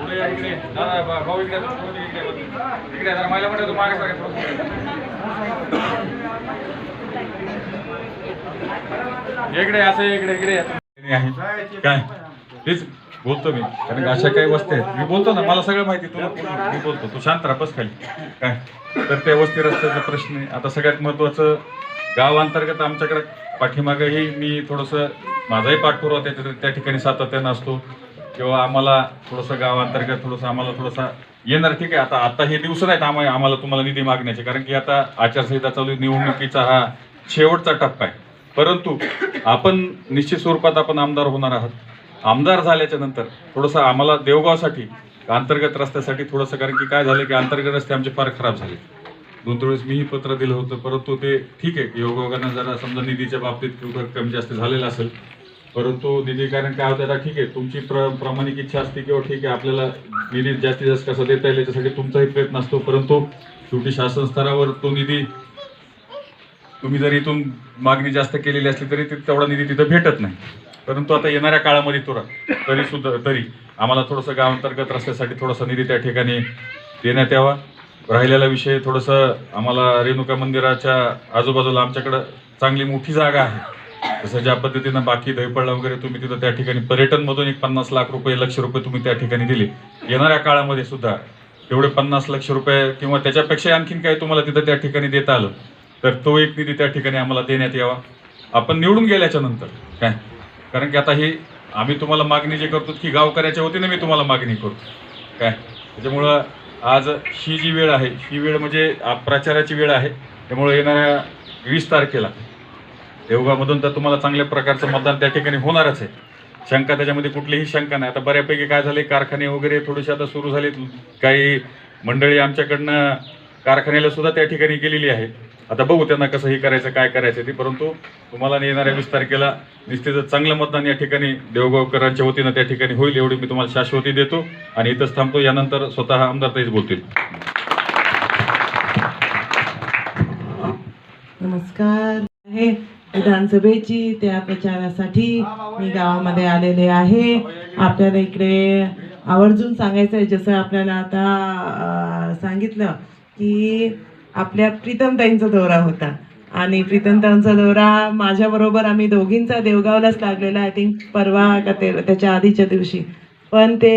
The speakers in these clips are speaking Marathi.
भाऊ इकडे इकडे जरा मागे सगळ्यात इकडे असं इकडे इकडे आहे. काय तेच बोलतो मी कारण अशा काही वस्ती आहेत मी बोलतो ना मला सगळं माहिती तुला मी बोलतो तू शांत राहा बस खाली काय तर त्या वस्ती रस्त्याचा प्रश्न आहे आता सगळ्यात महत्वाचं गाव अंतर्गत आमच्याकडे पाठीमागेही मी थोडंसं माझाही पाठपुरावा त्याच्या त्या ठिकाणी सातत्यानं असतो किंवा आम्हाला थोडंसं गावांतर्गत थोडंसं आम्हाला थोडंसं येणार ठीक आहे. आता आता हे दिवस नाहीत आम्हाला आम्हाला तुम्हाला निधी मागण्याचे. कारण की आता आचारसंहिता चालू आहे, निवडणुकीचा हा शेवटचा टप्पा आहे. परंतु आपण निश्चित स्वरूपात आपण आमदार होणार आहात. आमदार झाल्याच्यानंतर थोडंसं आम्हाला देवगावसाठी अंतर्गत रस्त्यासाठी थोडंसं कारण की काय झालं की अंतर्गत रस्ते आमचे फार खराब झाले. दोन तीन वेळेस मीही पत्र दिलं होतं परंतु ते ठीक आहे. योगायोगानं जरा समजा निधीच्या बाबतीत कमी जास्त झालेलं असेल परंतु निधी कारण काय होतं आता ठीक आहे तुमची प्र प्रामाणिक इच्छा असते किंवा हो, ठीक आहे आपल्याला निधी जास्तीत जास्त कसा देता येईल याच्यासाठी तुमचाही प्रयत्न असतो. परंतु शेवटी शासन स्तरावर तो निधी तुम्ही जर इथून मागणी जास्त केलेली असली तरी ते तेवढा निधी तिथं भेटत नाही. परंतु आता येणाऱ्या काळामध्ये तुरा तरी सुद्धा तरी आम्हाला थोडंसं गावांतर्गत रस्त्यासाठी थोडासा निधी त्या ठिकाणी देण्यात यावा. राहिलेला विषय थोडंसं आम्हाला रेणुका मंदिराच्या आजूबाजूला आमच्याकडं चांगली मोठी जागा आहे. जसं ज्या पद्धतीनं बाकी दहीपळला वगैरे तुम्ही तिथं त्या ठिकाणी पर्यटनमधून एक पन्नास लाख रुपये लक्ष रुपये तुम्ही त्या ठिकाणी दिले. येणाऱ्या काळामध्ये सुद्धा तेवढे पन्नास लक्ष रुपये किंवा त्याच्यापेक्षा आणखीन काही तुम्हाला तिथं त्या ठिकाणी देता आलं तर तो एक निधी त्या ठिकाणी आम्हाला देण्यात यावा. आपण निवडून गेल्याच्यानंतर काय? कारण की आता हे आम्ही तुम्हाला मागणी जे करतो की गावकऱ्याच्या वतीने मी तुम्हाला मागणी करतो काय? त्याच्यामुळं आज ही जी वेळ आहे ही वेळ म्हणजे आ- प्रचाराची वेळ आहे. त्यामुळे येणाऱ्या वीस तारखेला देवगावमधून तर तुम्हाला चांगल्या प्रकारचं मतदान त्या ठिकाणी होणारच आहे. शंका त्याच्यामध्ये कुठलीही शंका नाही. आता बऱ्यापैकी काय झाले कारखाने वगैरे थोडेसे आता सुरू झालेत. काही मंडळी आमच्याकडनं कारखान्याला सुद्धा त्या ठिकाणी गेलेली आहे. आता बघू त्यांना कसं हे करायचं काय करायचं ते. परंतु तुम्हाला येणाऱ्या वीस तारखेला निश्चितच चांगलं मतदान या ठिकाणी देवगावकरांच्या वतीनं त्या ठिकाणी होईल एवढी मी तुम्हाला शाश्वती देतो. आणि इथंच थांबतो यानंतर स्वतः आमदार तेच बोलतील. नमस्कार. विधानसभेची त्या प्रचारासाठी मी गावामध्ये आलेले आहे. आपल्याला इकडे आवर्जून सांगायचं आहे जसं आपल्याला आता सांगितलं की आपल्या प्रीतमताईंचा दौरा होता. आणि प्रीतमताईंचा दौरा माझ्याबरोबर आम्ही दोघींचा देवगावलाच लागलेला आय थिंक परवा का ते त्याच्या आधीच्या दिवशी. पण ते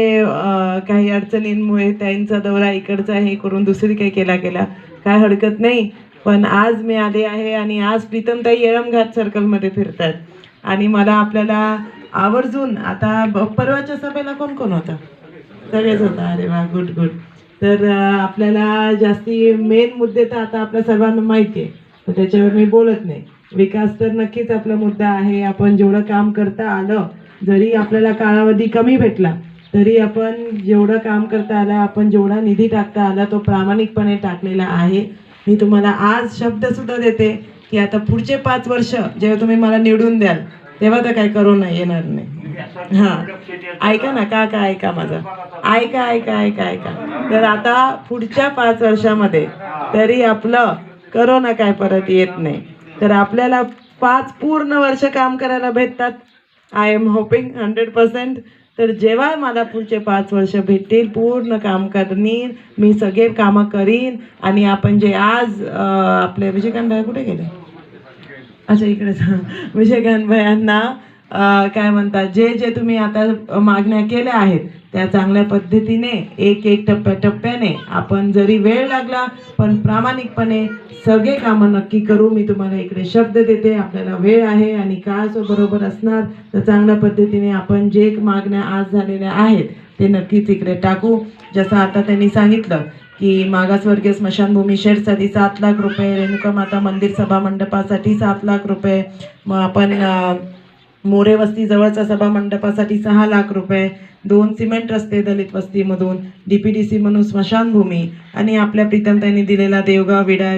काही अडचणींमुळे त्यांचा दौरा इकडचा हे करून दुसरी काही केला गेला. काय हरकत नाही. पण आज मी आले आहे आणि आज प्रीतमताई येळमघाट सर्कलमध्ये फिरतात. आणि मला आपल्याला आवर्जून आता ब- परवाच्या सभेला कोण कोण होता? सगळेच होता. अरे वा गुड गुड तर आपल्याला जास्ती मेन मुद्दे तर आता आपल्या सर्वांना माहिती आहे. तर त्याच्यावर मी बोलत नाही. विकास तर नक्कीच आपला मुद्दा आहे. आपण जेवढं काम करता आलं जरी आपल्याला कालावधी कमी भेटला तरी आपण जेवढं काम करता आलं आपण जेवढा निधी टाकता आला तो प्रामाणिकपणे टाकलेला आहे. मी तुम्हाला आज शब्द सुद्धा देते की आता पुढचे पाच वर्ष जेव्हा तुम्ही मला निवडून द्याल तेव्हा तर काय करोना येणार नाही. हां. ऐका ना का का ऐका माझं. ऐका ऐका ऐका ऐका. तर आता पुढच्या पाच वर्षामध्ये तरी आपलं करोना काय परत येत नाही. तर आपल्याला पाच पूर्ण वर्ष काम करायला भेटतात. I am hoping hundred percent तर जेव्हा मला पुढचे पाच वर्ष भेटतील पूर्ण काम करीन मी सगळे कामं करीन आणि आपण जे आज आपले विजयकांत भाई कुठे गेले? अच्छा इकडे विजयकांत भयांना अं, काय म्हणतात जे जे तुम्ही आता मागण्या केल्या आहेत त्या चांगल्या पद्धतीने एक एक टप्प्याटप्प्याने आपण जरी वेळ लागला पण प्रामाणिकपणे सगळे कामं नक्की करू. मी तुम्हाला इकडे शब्द देते आपल्याला वेळ आहे आणि काळ जो बरोबर असणार तर चांगल्या पद्धतीने आपण जे मागण्या आज झालेल्या आहेत ते नक्कीच इकडे टाकू. जसं आता त्यांनी सांगितलं की मागासवर्गीय स्मशानभूमी शेडसाठी सात लाख रुपये रेणुका माता मंदिर सभा मंडपासाठी सात लाख रुपये. मग आपण मोरे वस्ती जवळच्या सभा मंडपासाठी सहा लाख रुपये दोन सिमेंट रस्ते दलित वस्तीमधून डी पी डी सी म्हणून स्मशानभूमी आणि आपल्या प्रीतमताईंनी दिलेला देवगाव विडा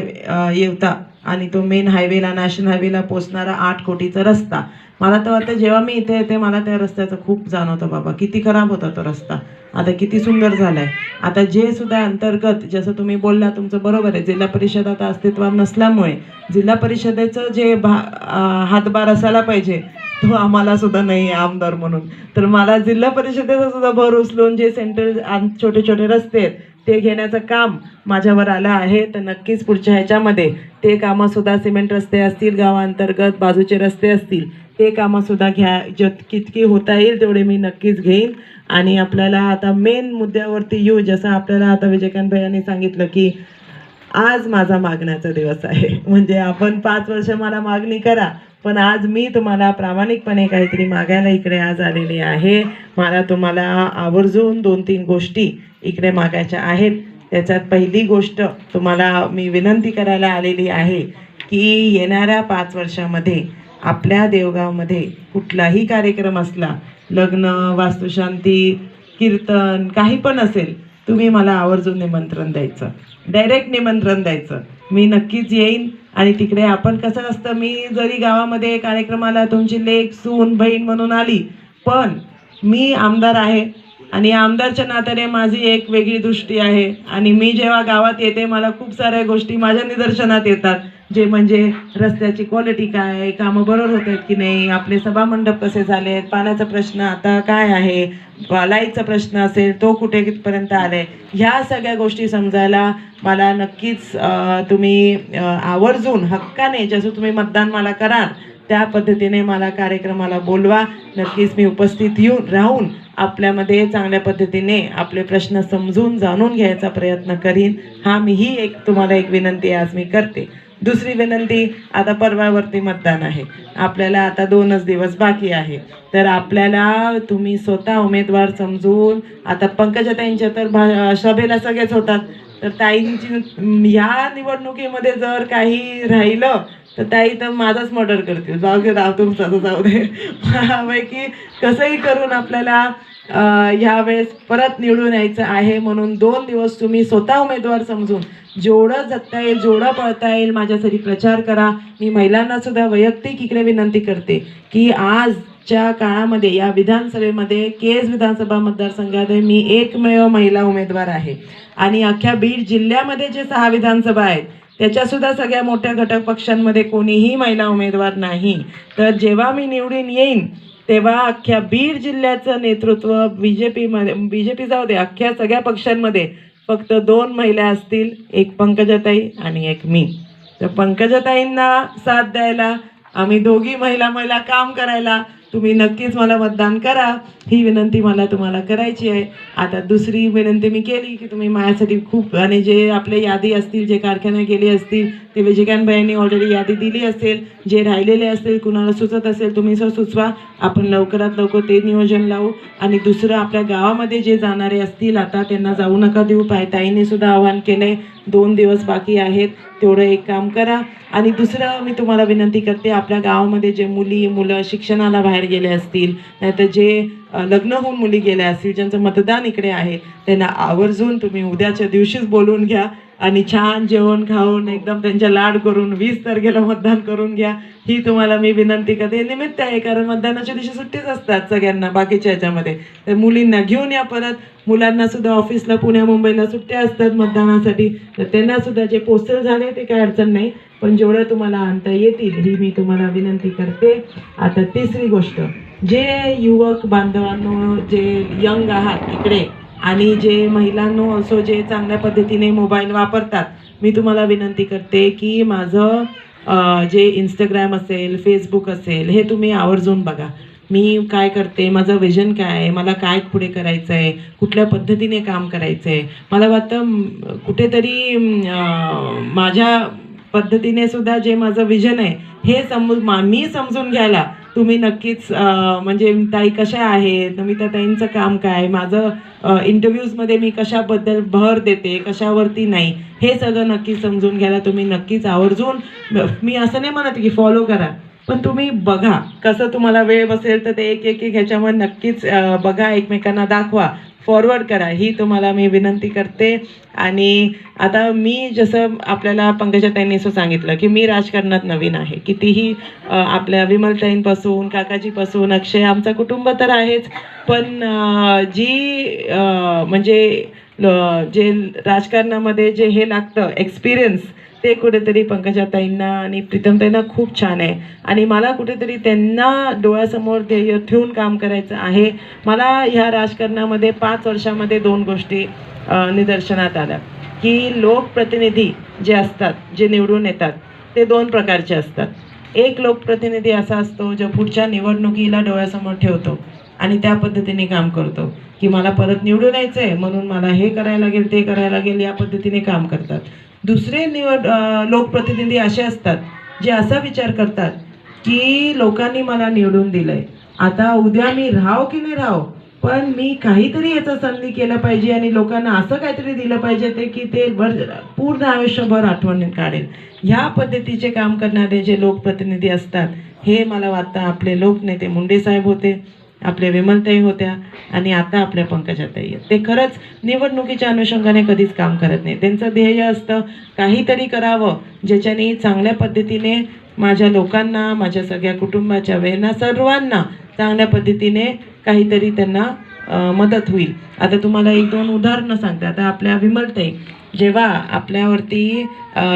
येवता आणि तो मेन हायवेला नॅशनल हायवेला पोचणारा आठ कोटीचा रस्ता. मला तर वाटतं जेव्हा मी इथे येते मला त्या रस्त्याचं खूप जाणवतं बाबा. किती खराब होता तो रस्ता. आता किती सुंदर झालाय. आता जे सुद्धा अंतर्गत जसं तुम्ही बोलला तुमचं बरोबर आहे. जिल्हा परिषद आता अस्तित्वात नसल्यामुळे जिल्हा परिषदेचं जे भा हातभार असायला पाहिजे तो आम्हाला सुद्धा नाही आहे आमदार म्हणून. तर मला जिल्हा परिषदेचा सुद्धा भर उचलून जे सेंट्रल छोटे छोटे रस्ते आहेत ते घेण्याचं काम माझ्यावर आलं आहे. तर नक्कीच पुढच्या ह्याच्यामध्ये ते कामंसुद्धा सिमेंट रस्ते असतील गावांतर्गत बाजूचे रस्ते असतील ते कामंसुद्धा घ्या जत कितकी होता येईल तेवढे मी नक्कीच घेईन. आणि आपल्याला आता मेन मुद्द्यावरती येऊ जसं आपल्याला आता विजयकांत भैयांनी सांगितलं की आज माझा मागण्याचा दिवस आहे. म्हणजे आपण पाच वर्ष मला मागणी करा पण आज मी तुम्हाला प्रामाणिकपणे काहीतरी मागायला इकडे आज आलेली आहे. मला तुम्हाला आवर्जून दोन तीन गोष्टी इकडे मागायच्या आहेत. त्याच्यात पहिली गोष्ट तुम्हाला मी विनंती करायला आलेली आहे की येणाऱ्या पाच वर्षामध्ये आपल्या देवगावमध्ये कुठलाही कार्यक्रम असला लग्न वास्तुशांती कीर्तन काही पण असेल तुम्ही मला आवर्जून निमंत्रण द्यायचं. डायरेक्ट निमंत्रण द्यायचं. मी नक्कीच येईन आणि तिकडे आपण कसं असतं मी जरी गावामध्ये कार्यक्रमाला तुमची लेख सून बहीण म्हणून आली पण मी आमदार आहे आणि आमदारच्या नात्याने माझी एक वेगळी दृष्टी आहे. आणि मी जेव्हा गावात येते मला खूप साऱ्या गोष्टी माझ्या निदर्शनात येतात. जे म्हणजे रस्त्याची क्वालिटी काय आहे कामं बरोबर होत आहेत की नाही आपले सभामंडप कसे झाले आहेत पाण्याचा प्रश्न आता काय आहे लाईटचा प्रश्न असेल तो कुठे कितपर्यंत आले ह्या सगळ्या गोष्टी समजायला मला नक्कीच तुम्ही आवर्जून हक्काने जसं तुम्ही मतदान मला कराल त्या पद्धतीने मला कार्यक्रमाला बोलवा. नक्कीच मी उपस्थित येऊन राहून आपल्यामध्ये चांगल्या पद्धतीने आपले प्रश्न समजून जाणून घ्यायचा प्रयत्न करीन. हा मीही एक तुम्हाला एक विनंती आज मी करते. दुसरी विनंती आता परवावरती मतदान आहे. आपल्याला आता दोनच दिवस बाकी आहे. तर आपल्याला तुम्ही स्वतः उमेदवार समजून आता पंकजाताईंच्या तर भा सभेला सगळेच होतात. तर ताईंची या निवडणुकीमध्ये जर काही राहिलं तर ताई तर माझाच मर्डर करतील जाऊ दे राव तुमचा जाऊ दे. पैकी कसंही करून आपल्याला ह्या ह्यावेळेस परत निवडून यायचं आहे म्हणून दोन दिवस तुम्ही स्वतः उमेदवार समजून जेवढं जगता येईल जेवढं पळता येईल माझ्यासाठी प्रचार करा. मी महिलांना सुद्धा वैयक्तिक इकडे विनंती करते की आजच्या काळामध्ये या विधानसभेमध्ये केज विधानसभा मतदारसंघात मी एकमेव महिला उमेदवार आहे. आणि अख्ख्या बीड जिल्ह्यामध्ये जे सहा विधानसभा आहेत त्याच्यासुद्धा सगळ्या मोठ्या घटक पक्षांमध्ये कोणीही महिला उमेदवार नाही. तर जेव्हा मी निवडून येईन तेव्हा अख्ख्या बीड जिल्ह्याचं नेतृत्व बी जे पीमध्ये बी जे पी जाऊ दे अख्ख्या सगळ्या पक्षांमध्ये फक्त दोन महिला असतील एक पंकजाताई आणि एक मी. तर पंकजाताईंना साथ द्यायला आम्ही दोघी महिला महिला काम करायला तुम्ही नक्कीच मला मतदान करा. ही विनंती मला तुम्हाला करायची आहे. आता दुसरी विनंती मी केली की तुम्ही माझ्यासाठी खूप आणि जे आपले यादी असतील जे कारखाने गेले असतील ते विजयकांत भाईंनी ऑलरेडी यादी दिली असेल जे राहिलेले असतील कुणाला सुचत असेल तुम्ही सर सुचवा. आपण लवकरात लवकर ते नियोजन लावू. आणि दुसरं आपल्या गावामध्ये जे जाणारे असतील आता त्यांना जाऊ नका देऊ. पाय ताईने सुद्धा आवाहन आहे दोन दिवस बाकी आहेत तेवढं एक काम करा. आणि दुसरं मी तुम्हाला विनंती करते आपल्या गावामध्ये जे मुली मुलं शिक्षणाला बाहेर गेले असतील नाहीतर जे लग्न होऊन मुली गेल्या असतील ज्यांचं मतदान इकडे आहे त्यांना आवर्जून तुम्ही उद्याच्या दिवशीच बोलून घ्या. आणि छान जेवण खाऊन एकदम त्यांच्या लाड करून वीस तारखेला मतदान करून घ्या. ही तुम्हाला मी विनंती करते. निमित्त आहे कारण मतदानाच्या दिवशी सुट्टीच असतात सगळ्यांना बाकीच्या याच्यामध्ये. तर मुलींना घेऊन या परत. मुलांना सुद्धा ऑफिसला पुण्या मुंबईला सुट्ट्या असतात मतदानासाठी. तर त्यांना सुद्धा जे पोस्टर झाले ते काय अडचण नाही. पण जेवढं तुम्हाला आणता येतील ही मी तुम्हाला विनंती करते. आता तिसरी गोष्ट. जे युवक बांधवांनो जे यंग आहात इकडे आणि जे महिलांनो असो जे चांगल्या पद्धतीने मोबाईल वापरतात मी तुम्हाला विनंती करते की माझं जे इंस्टाग्राम असेल फेसबुक असेल हे तुम्ही आवर्जून बघा. मी काय करते माझं विजन काय आहे मला काय पुढे करायचं आहे कुठल्या पद्धतीने काम करायचं आहे मला वाटतं कुठेतरी माझ्या पद्धतीने सुद्धा जे माझं विजन आहे हे समजून मा- मी समजून घ्यायला तुम्ही नक्कीच म्हणजे ताई कशा आहेत? नमिता ताईंचं काम काय? माझं इंटरव्ह्यूजमध्ये मी कशाबद्दल भर देते कशावरती नाही हे सगळं नक्की समजून घ्यायला तुम्ही नक्कीच आवर्जून मी असं नाही म्हणत की फॉलो करा पण तुम्ही बघा कसं तुम्हाला वेळ बसेल तर ते एक एक एक ह्याच्यावर नक्कीच बघा एकमेकांना दाखवा. फॉरवर्ड करा. ही तुम्हाला मी विनंती करते. आणि आता मी जसं आपल्याला पंकजाताईंनी असं सांगितलं की मी राजकारणात नवीन आहे. कितीही आपल्या विमलताईंपासून काकाजीपासून अक्षय आमचं कुटुंब तर आहेच. पण जी म्हणजे जे राजकारणामध्ये जे हे लागतं एक्सपिरियन्स ते कुठेतरी पंकजाताईंना आणि प्रीतमताईंना खूप छान आहे. आणि मला कुठेतरी त्यांना डोळ्यासमोर ध्येय ठेवून काम करायचं आहे. मला ह्या राजकारणामध्ये पाच वर्षामध्ये दोन गोष्टी निदर्शनात आल्या. की लोकप्रतिनिधी जे असतात जे निवडून येतात ते दोन प्रकारचे असतात. एक लोकप्रतिनिधी असा असतो जो पुढच्या निवडणुकीला डोळ्यासमोर ठेवतो आणि त्या पद्धतीने काम करतो. की मला परत निवडून यायचं आहे म्हणून मला हे करायला लागेल ते करायला लागेल या पद्धतीने काम करतात. दुसरे निवड लोकप्रतिनिधी असे असतात जे असा विचार करतात की लोकांनी मला निवडून दिलंय. आता उद्या मी राहाव की नाही राहाव? पण मी काहीतरी याचा संधी केला पाहिजे आणि लोकांना असं काहीतरी दिलं पाहिजे ते की ते वर पूर्ण आयुष्यभर आठवण काढेल. ह्या पद्धतीचे काम करणारे जे लोकप्रतिनिधी असतात हे मला वाटतं आपले लोकनेते मुंडे साहेब होते. आपल्या विमलताई होत्या आणि आता आपल्या पंकजाताई आहेत. ते खरंच निवडणुकीच्या अनुषंगाने कधीच काम करत नाही त्यांचं ध्येय असतं काहीतरी करावं ज्याच्याने चांगल्या पद्धतीने माझ्या लोकांना माझ्या सगळ्या कुटुंबाच्या वेळना सर्वांना चांगल्या पद्धतीने काहीतरी त्यांना मदत होईल. आता तुम्हाला एक दोन उदाहरणं सांगते. आता आपल्या विमलताई जेव्हा आपल्यावरती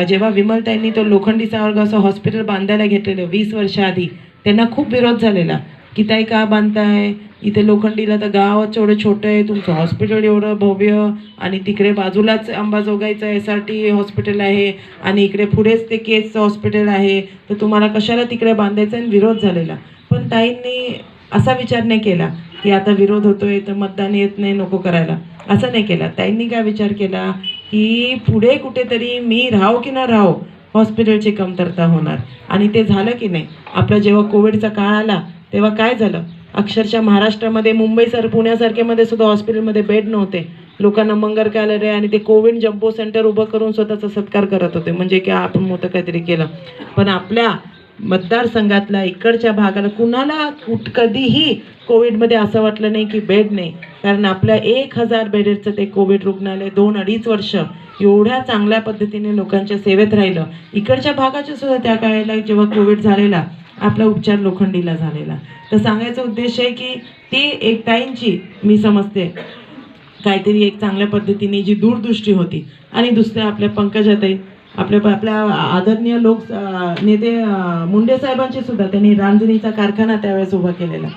जेव्हा विमलताईंनी तो लोखंडीचा वर्ग असं हॉस्पिटल बांधायला घेतलेलं वीस वर्षाआधी त्यांना खूप विरोध झालेला. की ताई का बांधताय? इथे लोखंडीला तर गावच एवढं छोटं आहे तुमचं हॉस्पिटल एवढं भव्य आणि तिकडे बाजूलाच अंबाजोगाईचं एस आर टी हॉस्पिटल आहे आणि इकडे पुढेच ते केसचं हॉस्पिटल आहे. तर तुम्हाला कशाला तिकडे बांधायचं आणि विरोध झालेला. पण ताईंनी असा विचार नाही केला की आता विरोध होतोय तर मतदान येत नाही नको करायला. असं नाही केला. ताईंनी काय विचार केला की पुढे कुठेतरी मी राहो की न राहो हॉस्पिटलची कमतरता होणार. आणि ते झालं की नाही? आपला जेव्हा कोविडचा काळ आला तेव्हा काय झालं? अक्षरशः महाराष्ट्रामध्ये मुंबई सर पुण्यासारखेमध्ये सुद्धा हॉस्पिटलमध्ये बेड नव्हते. लोकांना मंगर कॅलर आहे आणि ते कोविड जम्बो सेंटर उभं करून स्वतःचा सत्कार करत होते. म्हणजे की आपण मोठं काहीतरी केलं. पण आपल्या मतदारसंघातल्या इकडच्या भागाला कुणाला कुठ कधीही कोविडमध्ये असं वाटलं नाही की बेड नाही. कारण आपल्या एक हजार बेडेडचं ते कोविड रुग्णालय दोन अडीच वर्ष एवढ्या चांगल्या पद्धतीने लोकांच्या सेवेत राहिलं. इकडच्या भागाच्या सुद्धा त्या काळाला जेव्हा कोविड झालेला आपला उपचार लोखंडीला झालेला. तर सांगायचा उद्देश आहे की ती एक ताईंची मी समजते काहीतरी एक चांगल्या पद्धतीने जी दूरदृष्टी होती आणि दुसऱ्या आपल्या पंकजाताई आपल्या आपल्या आदरणीय लोक नेते मुंडे साहेबांचे सुद्धा त्यांनी रांजणीचा कारखाना त्यावेळेस उभा केलेला.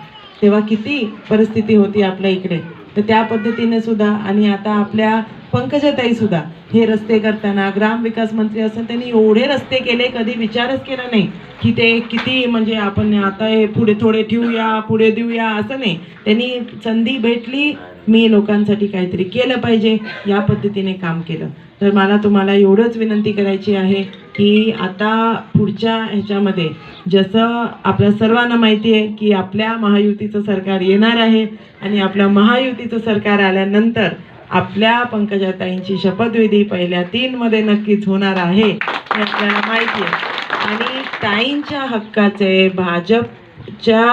तेव्हा किती परिस्थिती होती आपल्या इकडे. तर त्या पद्धतीने सुद्धा आणि आता आपल्या पंकजाताई सुद्धा हे रस्ते करताना ग्रामविकास मंत्री असं त्यांनी एवढे रस्ते केले कधी विचारच केला नाही की ते किती म्हणजे आपण आता हे पुढे थोडे ठेवूया पुढे देऊया असं नाही. त्यांनी संधी भेटली मी लोकांसाठी काहीतरी केलं पाहिजे या पद्धतीने काम केलं. तर मला तुम्हाला एवढंच विनंती करायची आहे की आता पुढच्या ह्याच्यामध्ये जसं आपल्या सर्वांना माहिती आहे की आपल्या महायुतीचं सरकार येणार आहे आणि आपल्या महायुतीचं सरकार आल्यानंतर आपल्या पंकजाताईंची शपथविधी पहिल्या तीनमध्ये नक्कीच होणार आहे हे आपल्याला माहिती आहे. आणि ताईंच्या हक्काचे भाजपच्या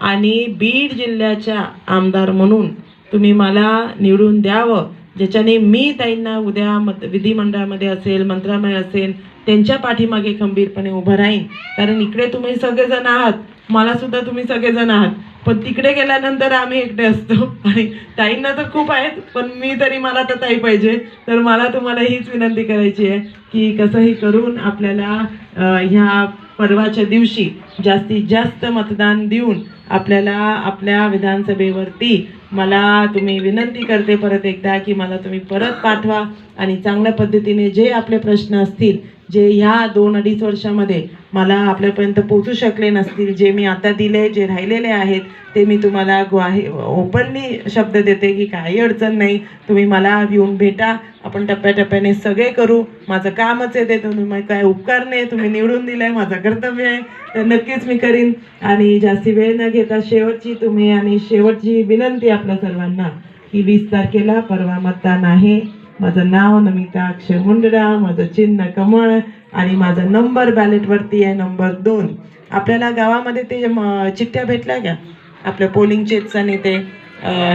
आणि बीड जिल्ह्याच्या आमदार म्हणून तुम्ही मला निवडून द्यावं ज्याच्याने मी ताईंना उद्या मत विधिमंडळामध्ये असेल मंत्रालय असेल त्यांच्या पाठीमागे खंबीरपणे उभं राहीन. कारण इकडे तुम्ही सगळेजण आहात मलासुद्धा तुम्ही सगळेजण आहात. पण तिकडे गेल्यानंतर आम्ही एकटे असतो. आणि ताईंना तर खूप आहेत पण मी तरी मला तर ताई पाहिजे. तर मला तुम्हाला हीच विनंती करायची आहे की कसंही करून आपल्याला ह्या परवाच्या दिवशी जास्तीत जास्त मतदान देऊन आपल्याला आपल्या विधानसभेवरती मला तुम्ही विनंती करते परत एकदा की मला तुम्ही परत पाठवा. आणि चांगल्या पद्धतीने जे आपले प्रश्न असतील जे ह्या दोन अडीच वर्षामध्ये मला आपल्यापर्यंत पोचू शकले नसतील जे मी आता दिले जे राहिलेले आहेत ते मी तुम्हाला ग्वाही ओपनली शब्द देते की काही अडचण नाही. तुम्ही मला येऊन भेटा. आपण टप्प्याटप्प्याने सगळे करू. माझं कामच आहे ते. तुम्ही काय उपकार नाही. तुम्ही निवडून दिलं आहे माझं कर्तव्य आहे. तर नक्कीच मी करीन. आणि जास्ती वेळ न घेता शेवटची तुम्ही आणि शेवटची विनंती आपल्या सर्वांना की वीस तारखेला परवा मतदान आहे. माझं नाव नमिता अक्षय मुंडडा माझं चिन्ह कमळ आणि माझा नंबर बॅलेटवरती आहे नंबर दोन. आपल्याला गावामध्ये ते चिठ्ठ्या भेटल्या का? आपल्या पोलिंगचेच आणि ते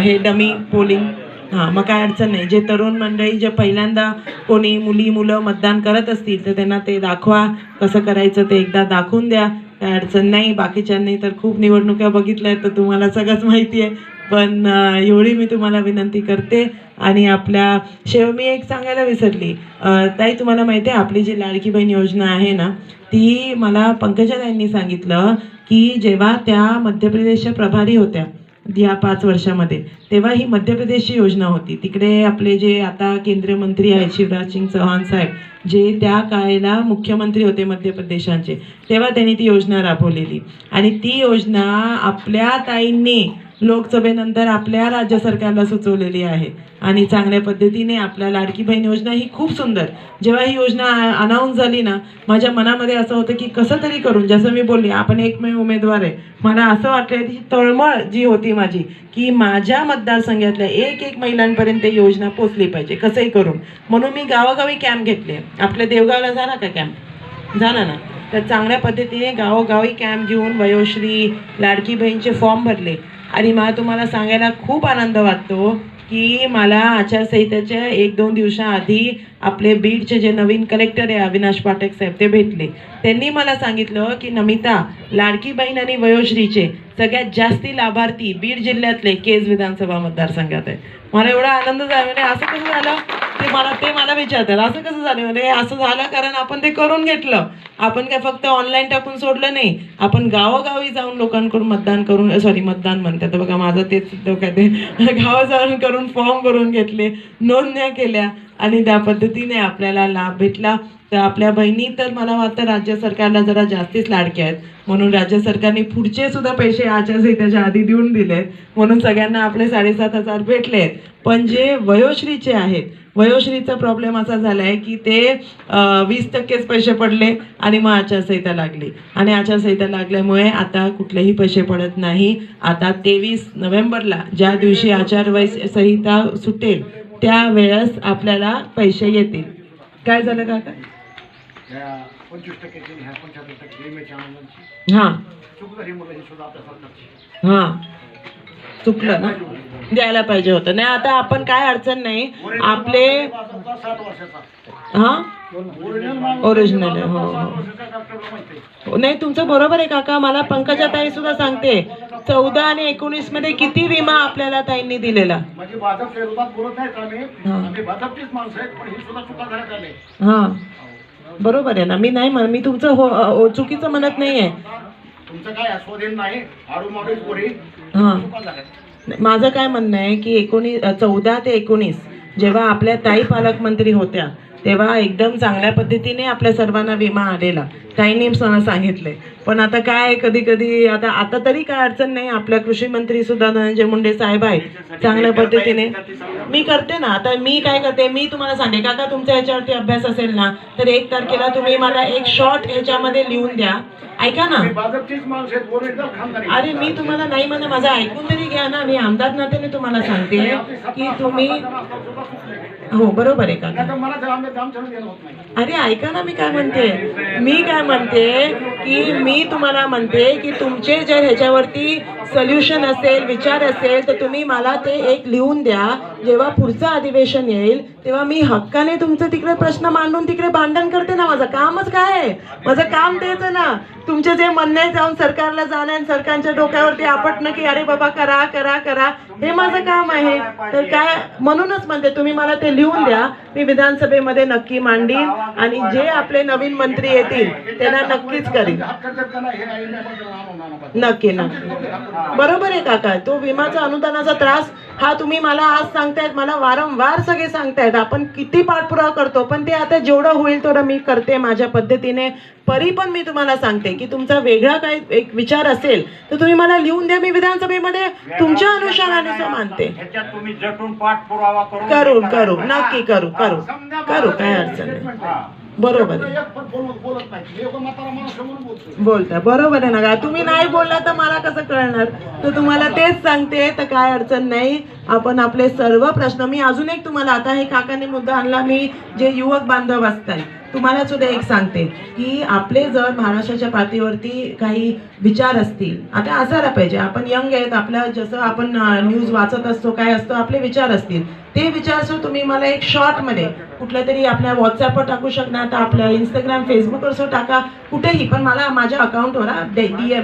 हे डमी पोलिंग हां मग काय अडचण नाही. जे तरुण मंडळी जे पहिल्यांदा कोणी मुली मुलं मतदान करत असतील तर त्यांना ते दाखवा. कसं करायचं ते एकदा दाखवून द्या. काय अडचण नाही. बाकीच्यांनी तर खूप निवडणुका बघितल्या आहेत तर तुम्हाला सगळंच माहिती आहे. पण एवढी मी तुम्हाला विनंती करते आणि आपल्या शेव मी एक सांगायला विसरली. ताई तुम्हाला माहिती आहे आपली जी लाडकी बहीण योजना आहे ना ती मला पंकजा ताईंनी सांगितलं की जेव्हा त्या मध्य प्रदेशच्या प्रभारी होत्या या पाच वर्षामध्ये तेव्हा ही मध्य प्रदेशची योजना होती. तिकडे आपले जे आता केंद्रीय मंत्री आहेत शिवराज सिंग चौहान साहेब जे त्या काळेला मुख्यमंत्री होते मध्य प्रदेशांचे तेव्हा त्यांनी ती योजना राबवलेली. आणि ती योजना आपल्या ताईंनी लोकसभेनंतर आपल्या राज्य सरकारला सुचवलेली आहे. आणि चांगल्या पद्धतीने आपल्या लाडकी बहीण योजना ही खूप सुंदर. जेव्हा ही योजना अनाऊन्स झाली ना माझ्या मनामध्ये असं होतं की कसं तरी करून जसं मी बोलली आपण एकमेव उमेदवार आहे. मला असं वाटलं की तळमळ जी होती माझी की माझ्या मतदारसंघातल्या एक एक महिलांपर्यंत योजना पोचली पाहिजे कसंही करून. म्हणून मी गावोगावी कॅम्प घेतले. आपल्या देवगावला झाला का कॅम्प? झाला ना. तर चांगल्या पद्धतीने गावोगावी कॅम्प घेऊन वयोश्री लाडकी बहीणचे फॉर्म भरले. आणि मला तुम्हाला सांगायला खूप आनंद वाटतो की मला आचारसंहितेच्या एक दोन दिवसाआधी आपले बीडचे जे नवीन कलेक्टर आहे अविनाश पाठक साहेब ते भेटले. त्यांनी मला सांगितलं की नमिता लाडकी बहीण आणि वयोश्रीचे सगळ्यात जास्ती लाभार्थी बीड जिल्ह्यातले केज विधानसभा मतदारसंघात आहे मला एवढा आनंद झाला म्हणजे असं कसं झालं? ते मला ते मला विचारतात असं कसं झालं? म्हणजे असं झालं कारण आपण ते करून घेतलं. आपण काय फक्त ऑनलाईन टाकून सोडलं नाही. आपण गावोगावी जाऊन लोकांकडून मतदान करून सॉरी मतदान म्हणतात. बघा माझं तेच काय ते गावात जाऊन करून फॉर्म भरून घेतले नोंदण्या केल्या आणि त्या पद्धतीने आपल्याला लाभ भेटला. तर आपल्या बहिणी तर मला वाटतं राज्य सरकारला जरा जास्तीच लाडक्या आहेत. म्हणून राज्य सरकारने पुढचे सुद्धा पैसे आचारसंहितेच्या आधी देऊन दिलेत. म्हणून सगळ्यांना आपले साडेसात हजार भेटले आहेत पण जे वयोश्रीचे आहेत वयोश्रीचा प्रॉब्लेम असा झाला आहे की ते वीस टक्केच पैसे पडले आणि मग आचारसंहिता लागली. आणि आचारसंहिता लागल्यामुळे आता कुठलेही पैसे पडत नाही. आता तेवीस नोव्हेंबरला ज्या दिवशी आचारसंहिता सुटेल त्या वेळेस आपल्याला पैसे येतील. काय झालं काका? पंचवीस टक्क्याची ह्या पंच्याहत्तर टक्के विम्याच्या अनुदानाची हां. चूक झाली मुलं ही सुद्धा आपल्या सरकारची. हां. चुकलं ना? द्यायला पाहिजे होतं. नाही आता आपण काय अडचण नाही. आपले माझा साठ वर्षाचा हां? ओरिजिनल आहे, हो, हो. नाही तुमचं बरोबर आहे काका. मला पंकजा ताई सुद्धा सांगते. चौदा आणि एकोणीसमध्ये किती विमा आपल्याला ताईंनी दिलेला? म्हणजे भाजप विरोधात बोलत नाहीत आम्ही. हा. आम्ही भाजपचीच माणसं आहेत पण ही सुद्धा चुका आले. हां. बरोबर आहे ना. मी नाही म्हण मी तुमचं हो हो- चुकीचं म्हणत नाही आहे तुमचं काय अस्वाधीन नाही. आडू माडू पोरी. हां. चुका झाल्यात नाही, माझं काय म्हणणं आहे की एकोणीस चौदा ते एकोणीस जेव्हा आपल्या ताई पालकमंत्री होत्या तेव्हा एकदम चांगल्या पद्धतीने आपल्या सर्वांना विमा आलेला. ताईंनी मला सांगितले पण आता काय कधी कधी आता आता तरी काय अडचण नाही. आपल्या कृषी मंत्री सुद्धा धनंजय मुंडे साहेब आहेत. चांगल्या पद्धतीने. मी करते ना. आता मी काय करते मी तुम्हाला सांगते. काका तुमचा ह्याच्यावरती अभ्यास असेल ना तर एक तारखेला तुम्ही मला एक शॉर्ट ह्याच्यामध्ये लिहून द्या. ऐका ना. अरे मी तुम्हाला नाही म्हणा माझं ऐकून तरी घ्या ना. मी आमदार नात्याने तुम्हाला सांगते की तुम्ही हो बरोबर आहे नाही. अरे ऐका ना मी काय म्हणते? मी काय म्हणते की मी तुम्हाला म्हणते की तुमचे जर ह्याच्यावरती सोल्युशन असेल विचार असेल तर तुम्ही मला ते एक लिहून द्या. जेव्हा पुढचं अधिवेशन येईल तेव्हा मी हक्काने तुमचं तिकडे प्रश्न मांडून तिकडे भांडण करते ना माझं. कामच काय आहे? माझं काम तेच ना. तुमचे जे म्हणणे जाऊन सरकारला जाणं आणि सरकारच्या डोक्यावरती आपटणं की अरे बाबा करा करा करा. हे माझं काम आहे. तर काय म्हणूनच म्हणते तुम्ही मला ते लिहून द्या. मी विधानसभेमध्ये नक्की मांडीन आणि जे आपले नवीन मंत्री येतील त्यांना नक्कीच करीन. नक्की नक्की. बरोबर आहे काका तो विमाचा अनुदानाचा त्रास हा तुम्ही मला आज सांगतायत मला वारंवार सगळे सांगतायत आपण किती पाठपुरावा करतो पण ते आता जेवढं होईल तेवढं मी करते माझ्या पद्धतीने. परी पण मी तुम्हाला सांगते की तुमचा वेगळा काही एक विचार असेल तर तुम्ही मला लिहून द्या मी विधानसभेमध्ये तुमच्या अनुषंगाने मानते. ह्याच्यात तुम्ही जटून पाठपुरावा करून करू करू. नक्की करू करू करू काय अडचण नाही. हा. बरोबर आहे एक पण बोलत बोलत नाही. मी एक म्हातारा माणूस आहे म्हणून बोलतोय. बोलता. बरोबर आहे ना का तुम्ही नाही बोलला तर मला कसं कळणार? तर तुम्हाला तेच सांगते तर काय अडचण नाही. आपण आपले सर्व प्रश्न मी अजून एक तुम्हाला आता हे काकाने मुद्दा आणला मी जे युवक बांधव असतात तुम्हाला सुद्धा एक सांगते की आपले जर महाराष्ट्राच्या पातळीवरती काही विचार असतील आता असायला पाहिजे. आपण यंग आहेत आपल्या जसं आपण न्यूज वाचत असतो काय असतो आपले विचार असतील. ते विचारसू तुम्ही मला एक शॉर्टमध्ये कुठल्या तरी आपल्या व्हॉट्सॲपवर टाकू शकणार तर आपल्या इंस्टाग्राम फेसबुकवर टाका. कुठेही पण मला माझ्या अकाउंटवर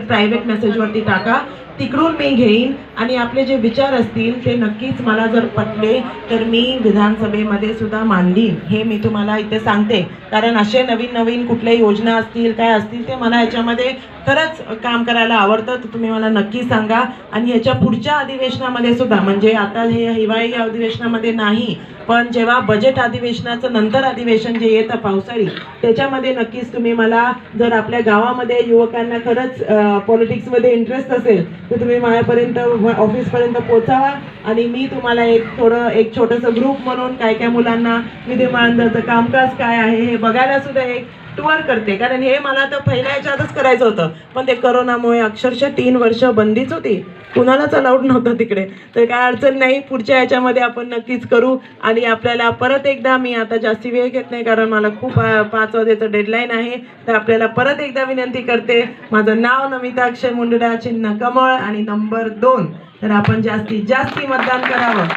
प्रायव्हेट मेसेजवरती टाका. तिकडून मी घेईन आणि आपले जे विचार असतील ते नक्कीच मला जर पटले तर मी विधानसभेमध्ये सुद्धा मांडीन. हे मी तुम्हाला इथे सांगते. कारण असे नवीन नवीन कुठल्या योजना असतील काय असतील ते मला याच्यामध्ये खरंच काम करायला आवडतं. तर तुम्ही मला नक्की सांगा. आणि याच्या पुढच्या अधिवेशनामध्ये सुद्धा म्हणजे आता हे हिवाळी अधिवेशनामध्ये नाही. पण जेव्हा बजेट अधिवेशनाचं नंतर अधिवेशन जे येतं पावसाळी त्याच्यामध्ये नक्कीच तुम्ही मला जर आपल्या गावामध्ये युवकांना खरंच पॉलिटिक्समध्ये इंटरेस्ट असेल तर तुम्ही माझ्यापर्यंत ऑफिसपर्यंत पोचावा. आणि मी तुम्हाला एक थोडं एक छोटंसं ग्रुप म्हणून काय काय मुलांना विधिमंडळाचं कामकाज काय आहे हे बघायला सुद्धा एक टूर करते. कारण हे मला आता पहिल्या याच्यातच करायचं होतं. पण ते करोनामुळे अक्षरशः तीन वर्ष बंदीच होती. कुणालाच अलाउड नव्हतं तिकडे. तर काय अडचण नाही. पुढच्या याच्यामध्ये आपण नक्कीच करू. आणि आपल्याला परत एकदा मी आता जास्ती वेळ घेत नाही कारण मला खूप पाच वाजेचं डेडलाईन आहे. तर आपल्याला परत एकदा विनंती करते. माझं नाव नमिता अक्षय मुंडडा चिन्ह कमळ आणि नंबर दोन. तर आपण जास्तीत जास्ती मतदान करावं.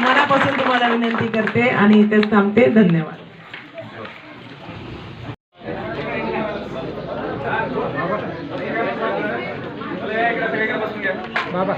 मनापासून तुम्हाला विनंती करते. आणि इथेच थांबते. धन्यवाद. ಬಾಬಾ